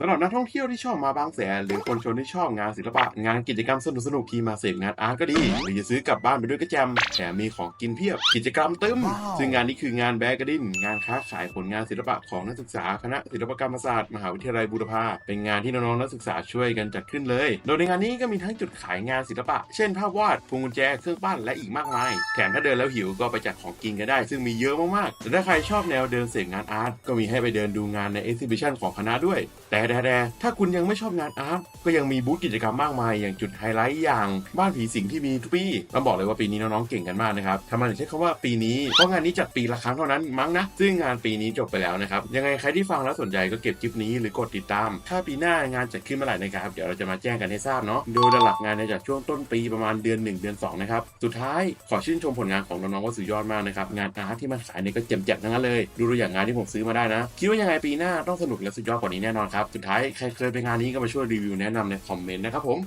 สำหรับนักท่องเที่ยวที่ชอบมาบางแสน หรือคนชนที่ชอบงานศิลปะ งานกิจกรรมสนุกๆที่มาเสพงานอาร์ตก็ดี หรือจะซื้อกลับบ้านไปด้วยก็แจมแถมมีของกินเพียบ กิจกรรมตึมว้าวซึ่งงานนี้คืองานแบกระดินงานค้าขายผลงานศิลปะของนักศึกษาคณะศิลปกรรมศาสตร์มหาวิทยาลัยบูรพาเป็นงานที่น้องๆนักศึกษาช่วยกันจัดขึ้นเลย โดยในงานนี้ก็มีทั้งจุดขายงานศิลปะ เช่นภาพวาดพวงกุญแจเครื่องปั้นและอีกมากมายแถมถ้าเดินแล้วหิวก็ไปจัดของกินกันได้ ซึ่งมีเยอะมากๆแต่ถ้าใครชอบแนวเดินเสพงานอาร์ตก็มีให้ไปเดินดูงานในเอ็กซิบิชันของคณะด้วยแต่แต่แต่ถ้าคุณยังไม่ชอบงานอาร์ตก็ยังมีบูธกิจกรรมมากมาย อย่างจุดไฮไลท์อย่างบ้านผีสิงที่มีทุกปีต้องบอกเลยว่าปีนี้น้องๆเก่งกันมากนะครับทำไมถึงใช้คำว่าปีนี้เพราะงานนี้จัดปีละครั้งเท่านั้นมั้งนะซึ่งงานปีนี้จบไปแล้วนะครับยังไงใครที่ฟังแล้วสนใจก็เก็บคลิปนี้หรือกดติดตาม ถ้าปีหน้างานจัดขึ้นเมื่อไหร่นะครับเดี๋ยวเราจะมาแจ้งกันให้ทราบเนาะโดยหลักงานจะจัดช่วงต้นปีประมาณเดือน 1 เดือน2นะครับสุดท้ายขอชื่นชมผลงานของน้องๆว่าสุดยอดมากนะครับงานอาร์ตที่มันขายเนี่ยก็เจ็บๆทั้งนั้นเลย ดูตัวอย่างงานที่ผมซื้อมาได้นะ คิดว่ายังไงปีหน้าต้องสนุกและสุดยอดกว่านี้แน่นอนครับสุดท้ายใครเคยไปงานนี้ก็มาช่วยรีวิวแนะนำในคอมเมนต์นะครับผม